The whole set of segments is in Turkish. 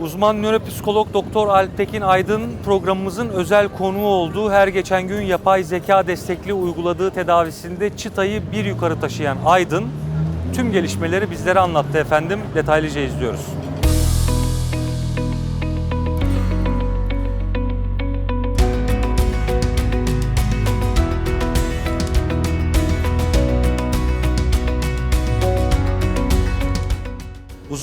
Uzman nöropsikolog Doktor Alptekin Aydın programımızın özel konuğu olduğu her geçen gün yapay zeka destekli uyguladığı tedavisinde çıtayı bir yukarı taşıyan Aydın tüm gelişmeleri bizlere anlattı efendim. Detaylıca izliyoruz.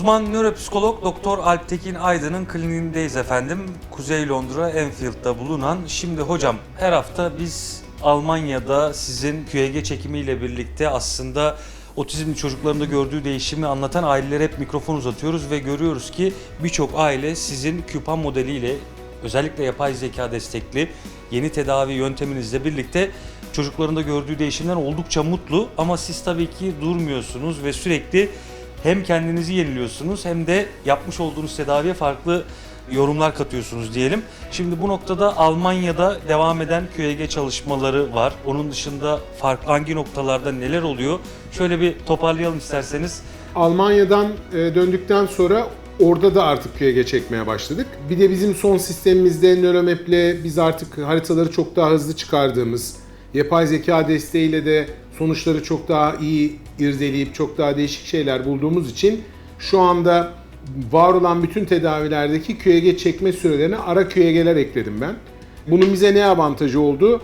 Uzman nöropsikolog Doktor Alptekin Aydın'ın kliniğindeyiz efendim. Kuzey Londra Enfield'da bulunan. Şimdi hocam her hafta biz Almanya'da sizin QEG çekimiyle birlikte aslında otizmli çocuklarında gördüğü değişimi anlatan ailelere hep mikrofon uzatıyoruz ve görüyoruz ki birçok aile sizin QPAN modeliyle özellikle yapay zeka destekli yeni tedavi yönteminizle birlikte çocuklarında gördüğü değişimden oldukça mutlu ama siz tabii ki durmuyorsunuz ve sürekli hem kendinizi yeniliyorsunuz hem de yapmış olduğunuz tedaviye farklı yorumlar katıyorsunuz diyelim. Şimdi bu noktada Almanya'da devam eden QEG çalışmaları var. Onun dışında farklı hangi noktalarda neler oluyor? Şöyle bir toparlayalım isterseniz. Almanya'dan e, döndükten sonra orada da artık QEG çekmeye başladık. Bir de bizim son sistemimizde Nöromap'le biz artık haritaları çok daha hızlı çıkardığımız, yapay zeka desteğiyle de sonuçları çok daha iyi irdeleyip çok daha değişik şeyler bulduğumuz için şu anda var olan bütün tedavilerdeki QEG çekme sürelerine ara QEG'ler ekledim ben. Bunun bize ne avantajı oldu?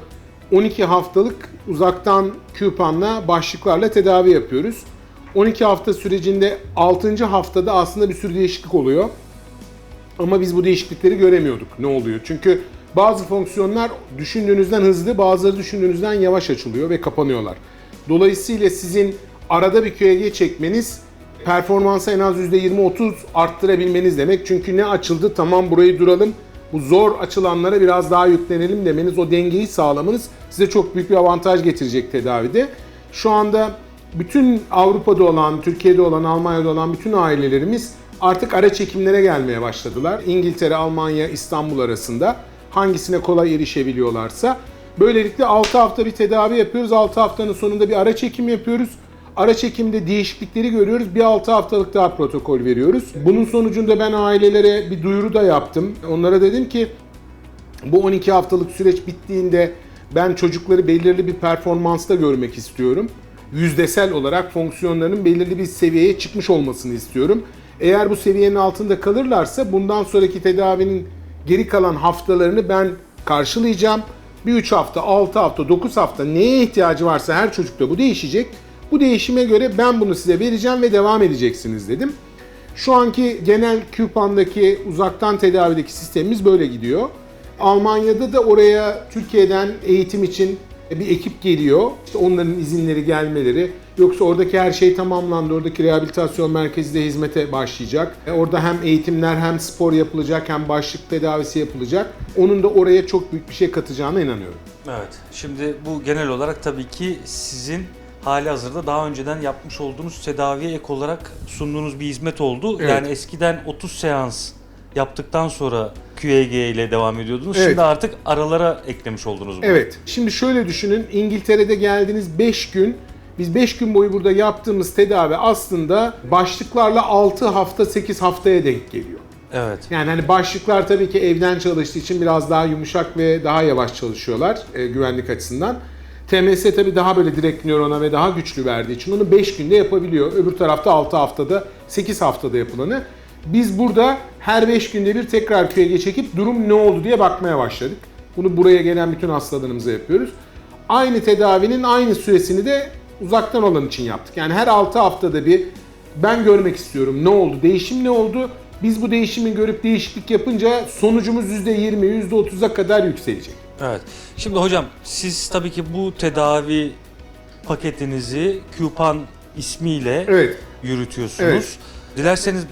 12 haftalık uzaktan QPAN'la başlıklarla tedavi yapıyoruz. 12 hafta sürecinde 6. haftada aslında bir sürü değişiklik oluyor. Ama biz bu değişiklikleri göremiyorduk ne oluyor. Çünkü bazı fonksiyonlar düşündüğünüzden hızlı, bazıları düşündüğünüzden yavaş açılıyor ve kapanıyorlar. Dolayısıyla sizin arada bir QEG çekmeniz performansı en az %20-30 arttırabilmeniz demek. Çünkü ne açıldı tamam burayı duralım, bu zor açılanlara biraz daha yüklenelim demeniz, o dengeyi sağlamanız size çok büyük bir avantaj getirecek tedavide. Şu anda bütün Avrupa'da olan, Türkiye'de olan, Almanya'da olan bütün ailelerimiz artık ara çekimlere gelmeye başladılar. İngiltere, Almanya, İstanbul arasında hangisine kolay erişebiliyorlarsa. Böylelikle 6 hafta bir tedavi yapıyoruz. 6 haftanın sonunda bir ara çekim yapıyoruz. Ara çekimde değişiklikleri görüyoruz. Bir 6 haftalık daha protokol veriyoruz. Bunun sonucunda ben ailelere bir duyuru da yaptım. Onlara dedim ki bu 12 haftalık süreç bittiğinde ben çocukları belirli bir performansta görmek istiyorum. Yüzdesel olarak fonksiyonlarının belirli bir seviyeye çıkmış olmasını istiyorum. Eğer bu seviyenin altında kalırlarsa bundan sonraki tedavinin geri kalan haftalarını ben karşılayacağım. Bir 3 hafta, 6 hafta, 9 hafta neye ihtiyacı varsa her çocukta bu değişecek. Bu değişime göre ben bunu size vereceğim ve devam edeceksiniz dedim. Şu anki genel QPAN'daki uzaktan tedavideki sistemimiz böyle gidiyor. Almanya'da da oraya Türkiye'den eğitim için bir ekip geliyor. İşte onların izinleri gelmeleri. Yoksa oradaki her şey tamamlandı. Oradaki rehabilitasyon merkezi de hizmete başlayacak. E, Orada hem eğitimler hem spor yapılacak hem başlık tedavisi yapılacak. Onun da oraya çok büyük bir şey katacağına inanıyorum. Evet. Şimdi bu genel olarak tabii ki sizin hali hazırda daha önceden yapmış olduğunuz tedaviye ek olarak sunduğunuz bir hizmet oldu. Evet. Yani eskiden 30 seans yaptıktan sonra QEG ile devam ediyordunuz. Evet. Şimdi artık aralara eklemiş oldunuz bunu. Evet. Şimdi şöyle düşünün. İngiltere'de geldiniz 5 gün. Biz 5 gün boyu burada yaptığımız tedavi aslında başlıklarla 6 hafta 8 haftaya denk geliyor. Evet. Yani hani başlıklar tabii ki evden çalıştığı için biraz daha yumuşak ve daha yavaş çalışıyorlar e, güvenlik açısından. TMS tabii daha böyle direkt nörona ve daha güçlü verdiği için onu 5 günde yapabiliyor. Öbür tarafta 6 haftada, 8 haftada yapılanı. Biz burada her 5 günde bir tekrar QEG çekip durum ne oldu diye bakmaya başladık. Bunu buraya gelen bütün hastalarımıza yapıyoruz. Aynı tedavinin aynı süresini de uzaktan olan için yaptık. Yani her 6 haftada bir ben görmek istiyorum ne oldu, değişim ne oldu? Biz bu değişimi görüp değişiklik yapınca sonucumuz %20, %30'a kadar yükselecek. Evet. Şimdi hocam siz tabii ki bu tedavi paketinizi QPAN ismiyle Evet. yürütüyorsunuz. Evet. Dilerseniz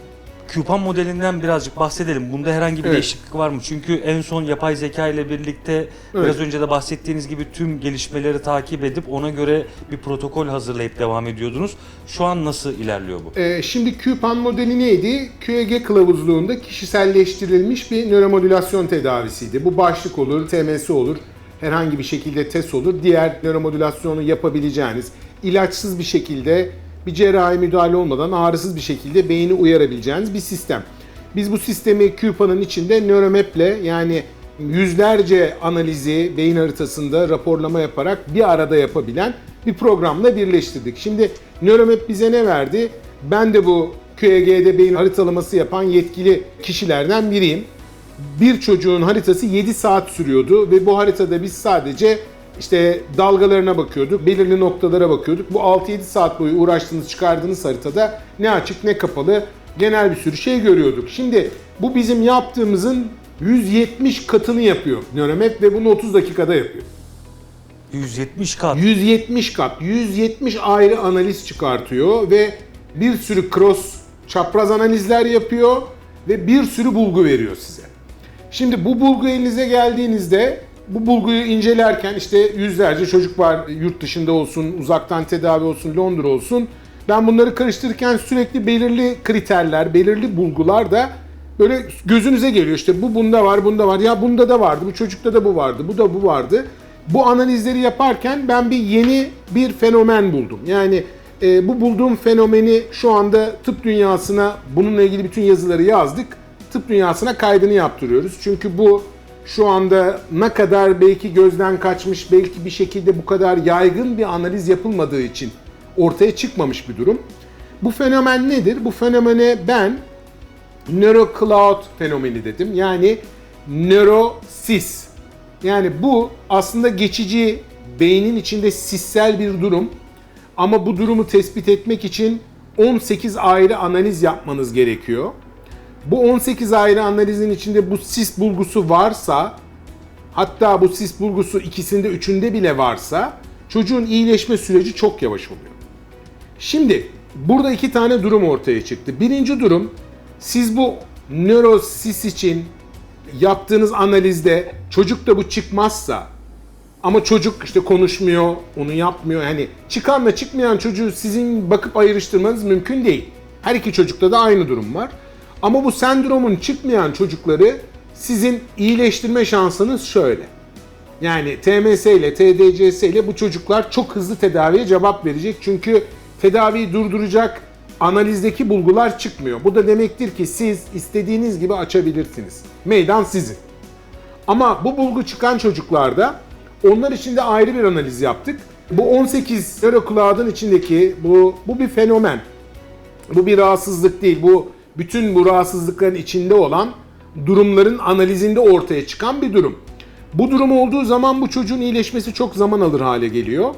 QPAN modelinden birazcık bahsedelim. Bunda herhangi bir Evet. değişiklik var mı? Çünkü en son yapay zeka ile birlikte biraz önce de bahsettiğiniz gibi tüm gelişmeleri takip edip ona göre bir protokol hazırlayıp devam ediyordunuz. Şu an nasıl ilerliyor bu? Ee, şimdi QPAN modeli neydi? QEG kılavuzluğunda kişiselleştirilmiş bir nöromodülasyon tedavisiydi. Bu başlık olur, TMS olur, herhangi bir şekilde test olur. Diğer nöromodülasyonu yapabileceğiniz, ilaçsız bir şekilde bir cerrahi müdahale olmadan ağrısız bir şekilde beyni uyarabileceğiniz bir sistem. Biz bu sistemi CUPA'nın içinde Neuromap'le yani yüzlerce analizi beyin haritasında raporlama yaparak bir arada yapabilen bir programla birleştirdik. Şimdi Neuromap bize ne verdi? Ben de bu QEG'de beyin haritalaması yapan yetkili kişilerden biriyim. Bir çocuğun haritası 7 saat sürüyordu ve bu haritada biz sadece işte dalgalarına bakıyorduk, belirli noktalara bakıyorduk. Bu 6-7 saat boyu uğraştığınız, çıkardığınız haritada ne açık ne kapalı genel bir sürü şey görüyorduk. Şimdi bu bizim yaptığımızın 170 katını yapıyor Neuromap ve bunu 30 dakikada yapıyor. 170 kat. 170 kat, 170 ayrı analiz çıkartıyor ve bir sürü cross çapraz analizler yapıyor ve bir sürü bulgu veriyor size. Şimdi bu bulgu elinize geldiğinizde bu bulguyu incelerken işte yüzlerce çocuk var yurt dışında olsun, uzaktan tedavi olsun, Londra olsun. Ben bunları karıştırırken sürekli belirli kriterler, belirli bulgular da böyle gözünüze geliyor. İşte bu bunda var, bunda var. Ya bunda da vardı, bu çocukta da bu vardı, bu da bu vardı. Bu analizleri yaparken ben bir yeni bir fenomen buldum. Yani e, bu bulduğum fenomeni şu anda tıp dünyasına bununla ilgili bütün yazıları yazdık. Tıp dünyasına kaydını yaptırıyoruz. Çünkü bu şu anda ne kadar belki gözden kaçmış, belki bir şekilde bu kadar yaygın bir analiz yapılmadığı için ortaya çıkmamış bir durum. Bu fenomen nedir? Bu fenomene ben NeuroCloud fenomeni dedim. Yani nörosis. Yani bu aslında geçici beynin içinde sissel bir durum. Ama bu durumu tespit etmek için 18 ayrı analiz yapmanız gerekiyor. Bu 18 ayrı analizin içinde bu sis bulgusu varsa, hatta bu sis bulgusu ikisinde üçünde bile varsa çocuğun iyileşme süreci çok yavaş oluyor. Şimdi burada iki tane durum ortaya çıktı. Birinci durum siz bu nörosis için yaptığınız analizde çocukta bu çıkmazsa ama çocuk işte konuşmuyor, onu yapmıyor. Hani çıkanla çıkmayan çocuğu sizin bakıp ayrıştırmanız mümkün değil. Her iki çocukta da aynı durum var. Ama bu sendromun çıkmayan çocukları sizin iyileştirme şansınız şöyle. Yani TMS ile TDCS ile bu çocuklar çok hızlı tedaviye cevap verecek. Çünkü tedaviyi durduracak analizdeki bulgular çıkmıyor. Bu da demektir ki siz istediğiniz gibi açabilirsiniz. Meydan sizin. Ama bu bulgu çıkan çocuklarda onlar için de ayrı bir analiz yaptık. Bu 18 nörokulağın içindeki bu bu bir fenomen. Bu bir rahatsızlık değil. Bu bütün bu rahatsızlıkların içinde olan durumların analizinde ortaya çıkan bir durum. Bu durum olduğu zaman bu çocuğun iyileşmesi çok zaman alır hale geliyor.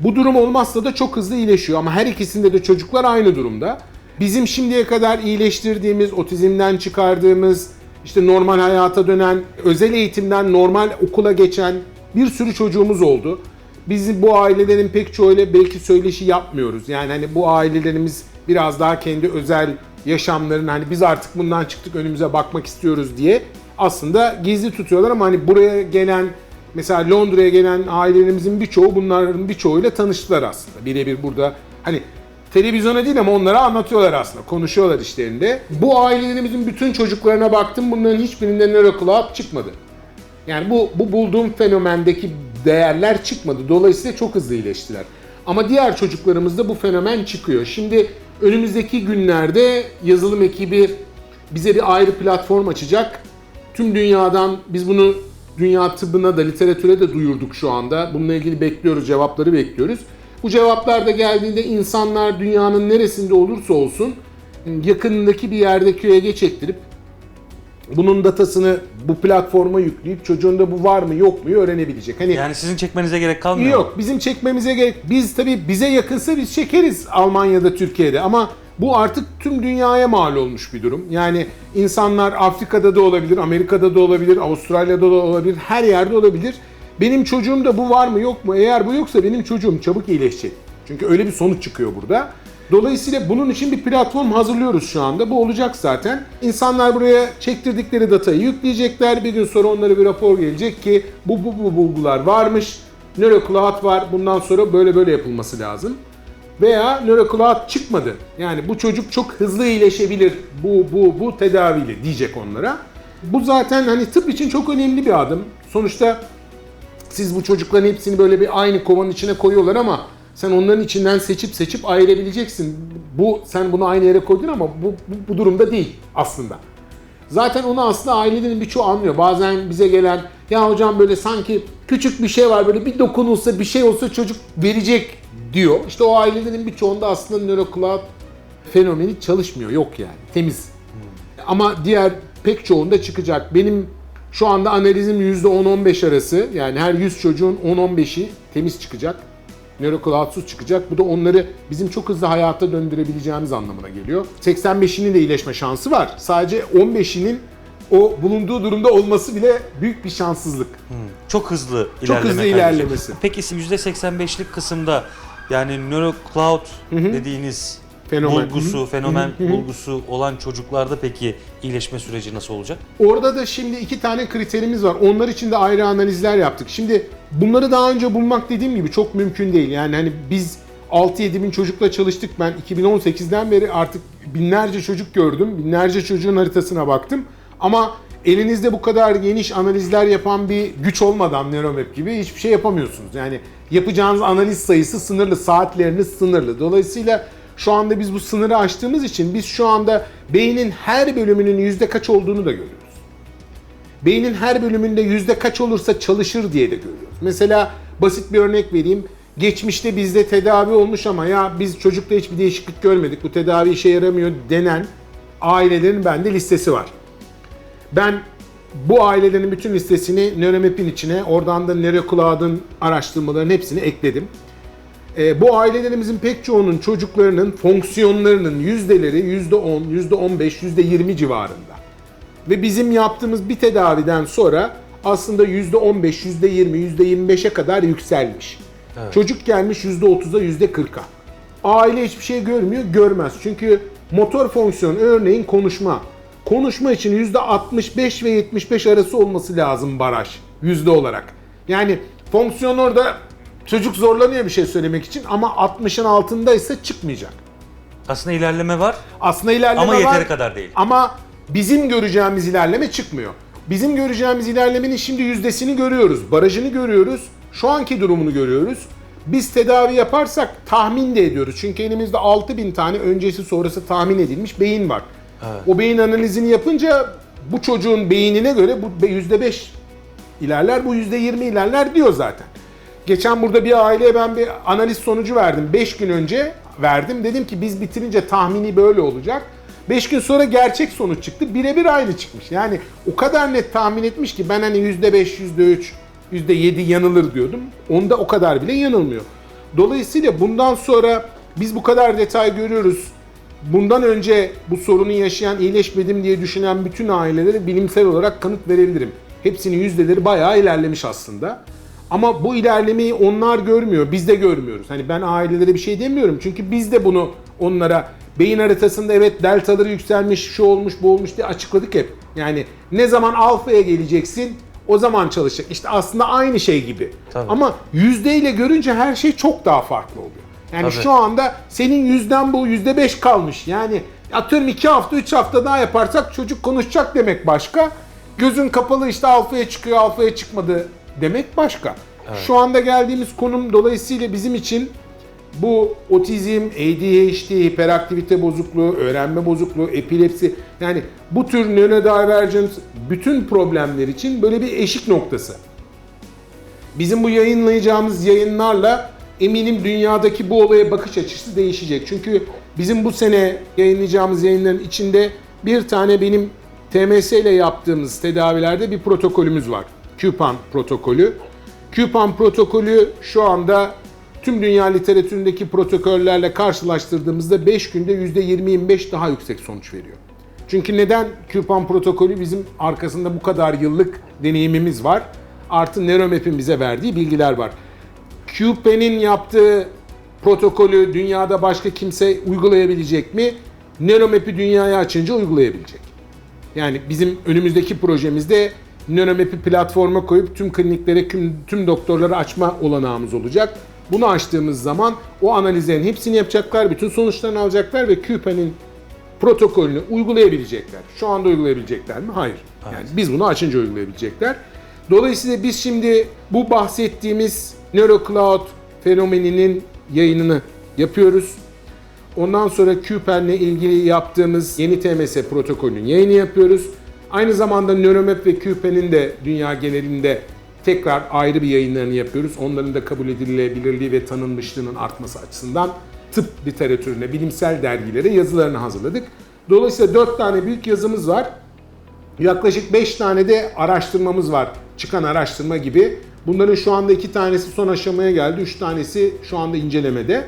Bu durum olmazsa da çok hızlı iyileşiyor ama her ikisinde de çocuklar aynı durumda. Bizim şimdiye kadar iyileştirdiğimiz, otizmden çıkardığımız, işte normal hayata dönen, özel eğitimden normal okula geçen bir sürü çocuğumuz oldu. Biz bu ailelerin pek çoğuyla belki söyleşi yapmıyoruz. Yani hani bu ailelerimiz biraz daha kendi özel yaşamlarını hani biz artık bundan çıktık önümüze bakmak istiyoruz diye aslında gizli tutuyorlar ama hani buraya gelen mesela Londra'ya gelen ailelerimizin birçoğu bunların birçoğuyla tanıştılar aslında. Birebir burada hani televizyona değil ama onlara anlatıyorlar aslında. Konuşuyorlar işlerinde. Bu ailelerimizin bütün çocuklarına baktım. Bunların hiçbirinde nörokulağı çıkmadı. Yani bu, bu bulduğum fenomendeki değerler çıkmadı. Dolayısıyla çok hızlı iyileştiler. Ama diğer çocuklarımızda bu fenomen çıkıyor. Şimdi önümüzdeki günlerde yazılım ekibi bize bir ayrı platform açacak. Tüm dünyadan biz bunu dünya tıbbına da literatüre de duyurduk şu anda. Bununla ilgili bekliyoruz, cevapları bekliyoruz. Bu cevaplar da geldiğinde insanlar dünyanın neresinde olursa olsun yakınındaki bir yerde QEG çektirip bunun datasını bu platforma yükleyip çocuğunda bu var mı yok mu öğrenebilecek. Hani Yani sizin çekmenize gerek kalmıyor. Yok bizim çekmemize gerek. Biz tabii bize yakınsa biz çekeriz Almanya'da, Türkiye'de ama bu artık tüm dünyaya mal olmuş bir durum. Yani insanlar Afrika'da da olabilir, Amerika'da da olabilir, Avustralya'da da olabilir, her yerde olabilir. Benim çocuğumda bu var mı yok mu? Eğer bu yoksa benim çocuğum çabuk iyileşecek. Çünkü öyle bir sonuç çıkıyor burada. Dolayısıyla bunun için bir platform hazırlıyoruz şu anda. Bu olacak zaten. İnsanlar buraya çektirdikleri datayı yükleyecekler. Bir gün sonra onlara bir rapor gelecek ki bu bu bu bulgular varmış. NeuroCloud var. Bundan sonra böyle böyle yapılması lazım. Veya NeuroCloud çıkmadı. Yani bu çocuk çok hızlı iyileşebilir bu bu bu tedaviyle diyecek onlara. Bu zaten hani tıp için çok önemli bir adım. Sonuçta siz bu çocukların hepsini böyle bir aynı kovanın içine koyuyorlar ama sen onların içinden seçip seçip ayırabileceksin. Bu sen bunu aynı yere koydun ama bu, bu, bu durumda değil aslında. Zaten onu aslında ailelerin birçoğu anlıyor. Bazen bize gelen ya hocam böyle sanki küçük bir şey var böyle bir dokunulsa bir şey olsa çocuk verecek diyor. İşte o ailelerin birçoğunda aslında NeuroCloud fenomeni çalışmıyor. Yok yani. Temiz. Ama diğer pek çoğunda çıkacak. Benim şu anda analizim %10-15 arası. Yani her 100 çocuğun 10-15'i temiz çıkacak. NeuroCloud'suz çıkacak. Bu da onları bizim çok hızlı hayata döndürebileceğimiz anlamına geliyor. 85'inin de iyileşme şansı var. Sadece 15'inin o bulunduğu durumda olması bile büyük bir şanssızlık. Çok hızlı Çok ilerleme hızlı kaydediyor. ilerlemesi. Peki %85'lik kısımda yani NeuroCloud dediğiniz Fenomen. bulgusu, fenomen bulgusu olan çocuklarda peki iyileşme süreci nasıl olacak? Orada da şimdi iki tane kriterimiz var. Onlar için de ayrı analizler yaptık. Şimdi bunları daha önce bulmak dediğim gibi çok mümkün değil. Yani hani biz 6-7 bin çocukla çalıştık. Ben 2018'den beri artık binlerce çocuk gördüm. Binlerce çocuğun haritasına baktım. Ama elinizde bu kadar geniş analizler yapan bir güç olmadan Neuromap gibi hiçbir şey yapamıyorsunuz. Yani yapacağınız analiz sayısı sınırlı, saatleriniz sınırlı. Dolayısıyla şu anda biz bu sınırı aştığımız için biz şu anda beynin her bölümünün yüzde kaç olduğunu da görüyoruz. Beynin her bölümünde yüzde kaç olursa çalışır diye de görüyoruz. Mesela basit bir örnek vereyim. Geçmişte bizde tedavi olmuş ama ya biz çocukta hiçbir değişiklik görmedik. Bu tedavi işe yaramıyor denen ailelerin bende listesi var. Ben bu ailelerin bütün listesini Neuromap'in içine, oradan da NeuroCloud'un araştırmalarının hepsini ekledim. E, bu ailelerimizin pek çoğunun çocuklarının fonksiyonlarının yüzdeleri %10, %15, %20 civarında. Ve bizim yaptığımız bir tedaviden sonra aslında %15, %20, %25'e kadar yükselmiş. Çocuk gelmiş %30'a, %40'a. Aile hiçbir şey görmüyor, görmez. Çünkü motor fonksiyon örneğin konuşma. Konuşma için %65 ve 75 arası olması lazım baraj yüzde olarak. Yani fonksiyon orada çocuk zorlanıyor bir şey söylemek için ama 60'ın altındaysa çıkmayacak. Aslında ilerleme var Aslında ilerleme ama var. yeteri kadar değil. Ama bizim göreceğimiz ilerleme çıkmıyor. Bizim göreceğimiz ilerlemenin şimdi yüzdesini görüyoruz, barajını görüyoruz, şu anki durumunu görüyoruz. Biz tedavi yaparsak tahmin de ediyoruz. Çünkü elimizde 6000 tane öncesi sonrası tahmin edilmiş beyin var. O beyin analizini yapınca bu çocuğun beynine göre bu %5 ilerler, bu %20 ilerler diyor zaten. Geçen burada bir aileye ben bir analiz sonucu verdim. 5 gün önce verdim. Dedim ki biz bitirince tahmini böyle olacak. 5 gün sonra gerçek sonuç çıktı. Birebir aynı çıkmış. Yani o kadar net tahmin etmiş ki ben hani %5, %3, %7 yanılır diyordum. Onda o kadar bile yanılmıyor. Dolayısıyla bundan sonra biz bu kadar detay görüyoruz. Bundan önce bu sorunu yaşayan, iyileşmedim diye düşünen bütün ailelere bilimsel olarak kanıt verebilirim. Hepsinin yüzdeleri bayağı ilerlemiş aslında. Ama bu ilerlemeyi onlar görmüyor, biz de görmüyoruz. Hani ben ailelere bir şey demiyorum çünkü biz de bunu onlara beyin haritasında evet deltaları yükselmiş, şu olmuş, bu olmuş diye açıkladık hep. Yani ne zaman alfaya geleceksin o zaman çalışacak. İşte aslında aynı şey gibi. Tabii. Ama yüzdeyle görünce her şey çok daha farklı oluyor. Yani Tabii. şu anda senin yüzden bu yüzde beş kalmış. Yani atıyorum iki hafta, üç hafta daha yaparsak çocuk konuşacak demek başka. Gözün kapalı işte alfaya çıkıyor, alfaya çıkmadı demek başka. Şu anda geldiğimiz konum dolayısıyla bizim için bu otizm, ADHD, hiperaktivite bozukluğu, öğrenme bozukluğu, epilepsi yani bu tür neurodivergent bütün problemler için böyle bir eşik noktası. Bizim bu yayınlayacağımız yayınlarla eminim dünyadaki bu olaya bakış açısı değişecek. Çünkü bizim bu sene yayınlayacağımız yayınların içinde bir tane benim TMS ile yaptığımız tedavilerde bir protokolümüz var. QPAN protokolü. QPAN protokolü şu anda tüm dünya literatüründeki protokollerle karşılaştırdığımızda 5 günde %20-25 daha yüksek sonuç veriyor. Çünkü neden QPAN protokolü bizim arkasında bu kadar yıllık deneyimimiz var. Artı Neuromap'in bize verdiği bilgiler var. QPAN'in yaptığı protokolü dünyada başka kimse uygulayabilecek mi? Neuromap'i dünyaya açınca uygulayabilecek. Yani bizim önümüzdeki projemizde Neuromap'i platforma koyup tüm kliniklere, tüm, doktorlara açma olanağımız olacak. Bunu açtığımız zaman o analizlerin hepsini yapacaklar, bütün sonuçlarını alacaklar ve QPAN'in protokolünü uygulayabilecekler. Şu anda uygulayabilecekler mi? Hayır. Yani biz bunu açınca uygulayabilecekler. Dolayısıyla biz şimdi bu bahsettiğimiz NeuroCloud fenomeninin yayınını yapıyoruz. Ondan sonra QPEN'le ilgili yaptığımız yeni TMS protokolünün yayını yapıyoruz. Aynı zamanda Nöromap ve Küpe'nin de dünya genelinde tekrar ayrı bir yayınlarını yapıyoruz. Onların da kabul edilebilirliği ve tanınmışlığının artması açısından tıp literatürüne, bilimsel dergilere yazılarını hazırladık. Dolayısıyla 4 tane büyük yazımız var. Yaklaşık 5 tane de araştırmamız var. Çıkan araştırma gibi. Bunların şu anda 2 tanesi son aşamaya geldi. 3 tanesi şu anda incelemede.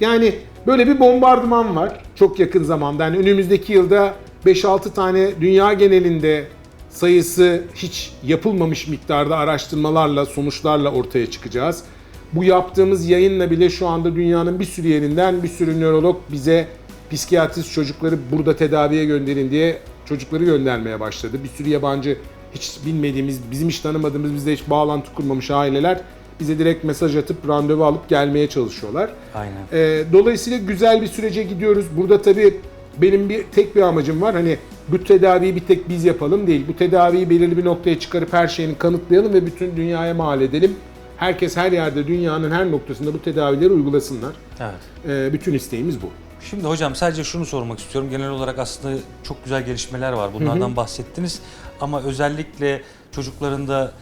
Yani böyle bir bombardıman var çok yakın zamanda. Yani önümüzdeki yılda 5-6 tane dünya genelinde sayısı hiç yapılmamış miktarda araştırmalarla, sonuçlarla ortaya çıkacağız. Bu yaptığımız yayınla bile şu anda dünyanın bir sürü yerinden bir sürü nörolog bize psikiyatrist çocukları burada tedaviye gönderin diye çocukları göndermeye başladı. Bir sürü yabancı hiç bilmediğimiz, bizim hiç tanımadığımız, bizle hiç bağlantı kurmamış aileler bize direkt mesaj atıp randevu alıp gelmeye çalışıyorlar. Aynen. Ee, dolayısıyla güzel bir sürece gidiyoruz. Burada tabii benim bir tek bir amacım var. Hani bu tedaviyi bir tek biz yapalım değil. Bu tedaviyi belirli bir noktaya çıkarıp her şeyini kanıtlayalım ve bütün dünyaya mal edelim. Herkes her yerde dünyanın her noktasında bu tedavileri uygulasınlar. Evet. Ee, bütün isteğimiz bu. Şimdi hocam sadece şunu sormak istiyorum. Genel olarak aslında çok güzel gelişmeler var. Bunlardan bahsettiniz. Ama özellikle çocuklarında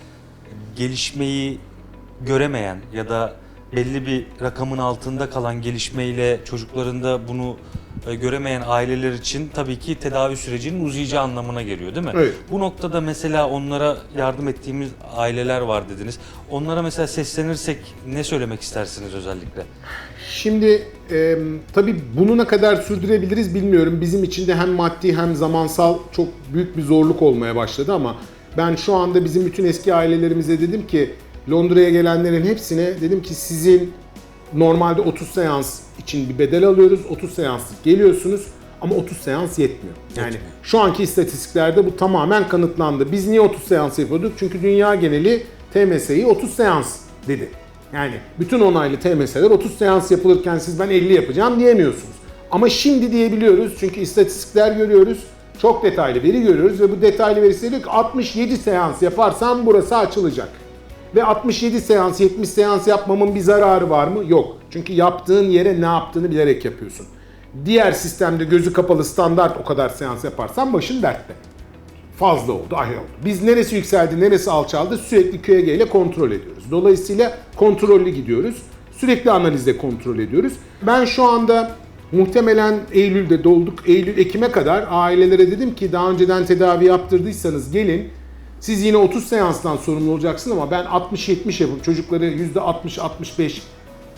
gelişmeyi göremeyen ya da belli bir rakamın altında kalan gelişmeyle çocuklarında bunu göremeyen aileler için tabii ki tedavi sürecinin uzayacağı anlamına geliyor değil mi? Evet. Bu noktada mesela onlara yardım ettiğimiz aileler var dediniz. Onlara mesela seslenirsek ne söylemek istersiniz özellikle? Şimdi e, tabii bunu ne kadar sürdürebiliriz bilmiyorum. Bizim için de hem maddi hem zamansal çok büyük bir zorluk olmaya başladı ama ben şu anda bizim bütün eski ailelerimize dedim ki Londra'ya gelenlerin hepsine dedim ki sizin normalde 30 seans için bir bedel alıyoruz. 30 seanslık geliyorsunuz ama 30 seans yetmiyor. Yani Yetmiyor. şu anki istatistiklerde bu tamamen kanıtlandı. Biz niye 30 seans yapıyorduk? Çünkü dünya geneli TMS'yi 30 seans dedi. Yani bütün onaylı TMS'ler 30 seans yapılırken siz ben 50 yapacağım diyemiyorsunuz. Ama şimdi diyebiliyoruz çünkü istatistikler görüyoruz. Çok detaylı veri görüyoruz ve bu detaylı verisi diyor ki 67 seans yaparsam burası açılacak. Ve 67 seans, 70 seans yapmamın bir zararı var mı? Yok. Çünkü yaptığın yere ne yaptığını bilerek yapıyorsun. Diğer sistemde gözü kapalı standart o kadar seans yaparsan başın dertte. Fazla oldu, ay oldu. Biz neresi yükseldi, neresi alçaldı sürekli QEG ile kontrol ediyoruz. Dolayısıyla kontrollü gidiyoruz. Sürekli analizde kontrol ediyoruz. Ben şu anda muhtemelen Eylül'de dolduk. Eylül, Ekim'e kadar ailelere dedim ki daha önceden tedavi yaptırdıysanız gelin. Siz yine 30 seanstan sorumlu olacaksınız ama ben 60-70 yapıp çocukları %60-65,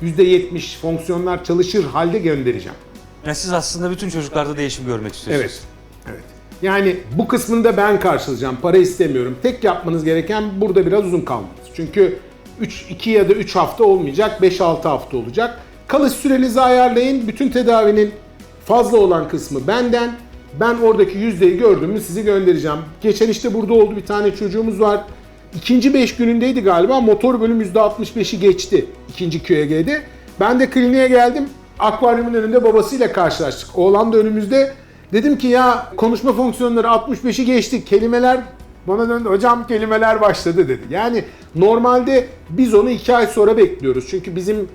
%70 fonksiyonlar çalışır halde göndereceğim. Yani siz aslında bütün çocuklarda değişim görmek istiyorsunuz. Evet. Evet. Yani bu kısmını da ben karşılayacağım. Para istemiyorum. Tek yapmanız gereken burada biraz uzun kalmanız. Çünkü 3 2 ya da 3 hafta olmayacak, 5-6 hafta olacak. Kalış sürenizi ayarlayın. Bütün tedavinin fazla olan kısmı benden. Ben oradaki yüzdeyi gördüğümü sizi göndereceğim. Geçen işte burada oldu bir tane çocuğumuz var. İkinci 5 günündeydi galiba. Motor bölüm %65'i geçti ikinci QEG'de. Ben de kliniğe geldim. Akvaryumun önünde babasıyla karşılaştık. Oğlan da önümüzde. Dedim ki ya konuşma fonksiyonları 65'i geçti. Kelimeler bana döndü. Hocam kelimeler başladı dedi. Yani normalde biz onu 2 ay sonra bekliyoruz. Çünkü bizim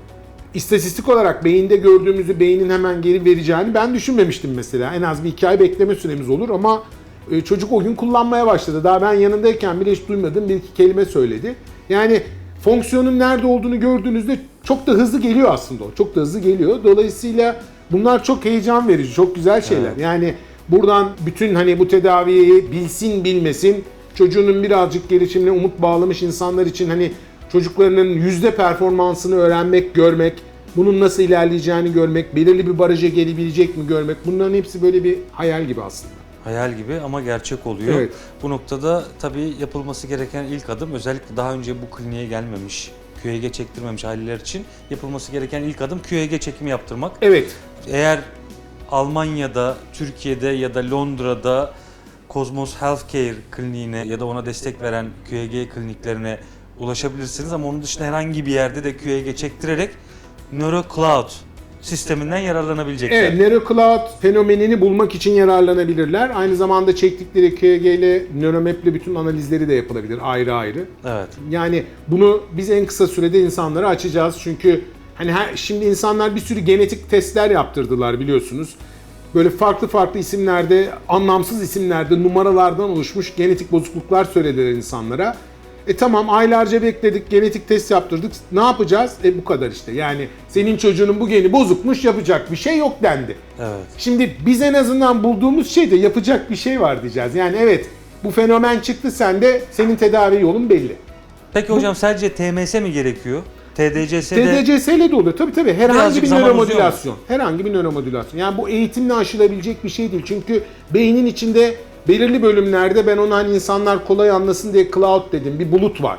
istatistik olarak beyinde gördüğümüzü beynin hemen geri vereceğini ben düşünmemiştim mesela. En az bir 2 ay bekleme süremiz olur ama e, çocuk o gün kullanmaya başladı. Daha ben yanındayken bile hiç duymadığım bir iki kelime söyledi. Yani fonksiyonun nerede olduğunu gördüğünüzde çok da hızlı geliyor aslında o. Çok da hızlı geliyor. Dolayısıyla bunlar çok heyecan verici, çok güzel şeyler. Evet. Yani buradan bütün hani bu tedaviyi bilsin bilmesin çocuğunun birazcık gelişimine umut bağlamış insanlar için hani çocuklarının yüzde performansını öğrenmek, görmek, bunun nasıl ilerleyeceğini görmek, belirli bir baraja gelebilecek mi görmek bunların hepsi böyle bir hayal gibi aslında. Hayal gibi ama gerçek oluyor. Evet. Bu noktada tabii yapılması gereken ilk adım özellikle daha önce bu kliniğe gelmemiş, QEG çektirmemiş aileler için yapılması gereken ilk adım QEG çekimi yaptırmak. Evet. Eğer Almanya'da, Türkiye'de ya da Londra'da Cosmos Healthcare kliniğine ya da ona destek veren QEG kliniklerine ulaşabilirsiniz ama onun dışında herhangi bir yerde de QEG çektirerek NeuroCloud sisteminden yararlanabilecekler. Evet, NeuroCloud fenomenini bulmak için yararlanabilirler. Aynı zamanda çektikleri QEG ile Neuromap ile bütün analizleri de yapılabilir ayrı ayrı. Evet. Yani bunu biz en kısa sürede insanlara açacağız çünkü hani her, şimdi insanlar bir sürü genetik testler yaptırdılar biliyorsunuz. böyle farklı farklı isimlerde, anlamsız isimlerde numaralardan oluşmuş genetik bozukluklar söylediler insanlara. E tamam aylarca bekledik, genetik test yaptırdık. Ne yapacağız? E bu kadar işte. Yani senin çocuğunun bu geni bozukmuş, yapacak bir şey yok dendi. Evet. Şimdi biz en azından bulduğumuz şeyde yapacak bir şey var diyeceğiz. Yani evet bu fenomen çıktı sende, senin tedavi yolun belli. Peki hocam sadece TMS mi gerekiyor? TDCS'de TDCS ile de oluyor. Tabii tabii. Herhangi Birazcık bir zaman nöromodülasyon. Herhangi bir nöromodülasyon. Yani bu eğitimle aşılabilecek bir şey değil. Çünkü beynin içinde belirli bölümlerde ben ona hani insanlar kolay anlasın diye cloud dedim. Bir bulut var.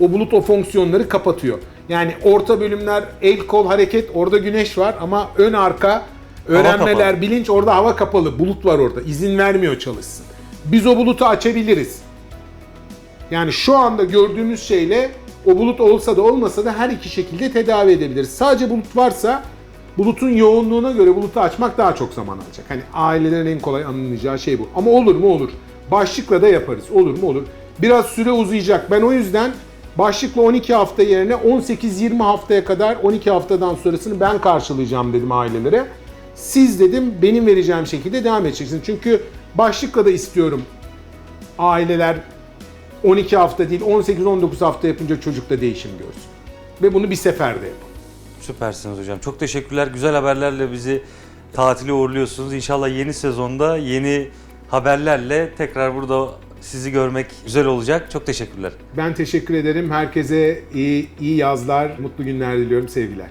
O bulut o fonksiyonları kapatıyor. Yani orta bölümler el kol hareket orada güneş var ama ön arka öğrenmeler bilinç orada hava kapalı. Bulut var orada. İzin vermiyor çalışsın. Biz o bulutu açabiliriz. Yani şu anda gördüğümüz şeyle o bulut olsa da olmasa da her iki şekilde tedavi edebiliriz. Sadece bulut varsa bulutun yoğunluğuna göre bulutu açmak daha çok zaman alacak. Hani ailelerin en kolay anlayacağı şey bu. Ama olur mu olur. Başlıkla da yaparız. Olur mu olur. Biraz süre uzayacak. Ben o yüzden başlıkla 12 hafta yerine 18-20 haftaya kadar 12 haftadan sonrasını ben karşılayacağım dedim ailelere. Siz dedim benim vereceğim şekilde devam edeceksiniz. Çünkü başlıkla da istiyorum aileler 12 hafta değil 18-19 hafta yapınca çocukta değişim görsün. Ve bunu bir seferde yapın. Süpersiniz hocam. Çok teşekkürler. Güzel haberlerle bizi tatile uğurluyorsunuz. İnşallah yeni sezonda yeni haberlerle tekrar burada sizi görmek güzel olacak. Çok teşekkürler. Ben teşekkür ederim. Herkese iyi, iyi yazlar, mutlu günler diliyorum. Sevgiler.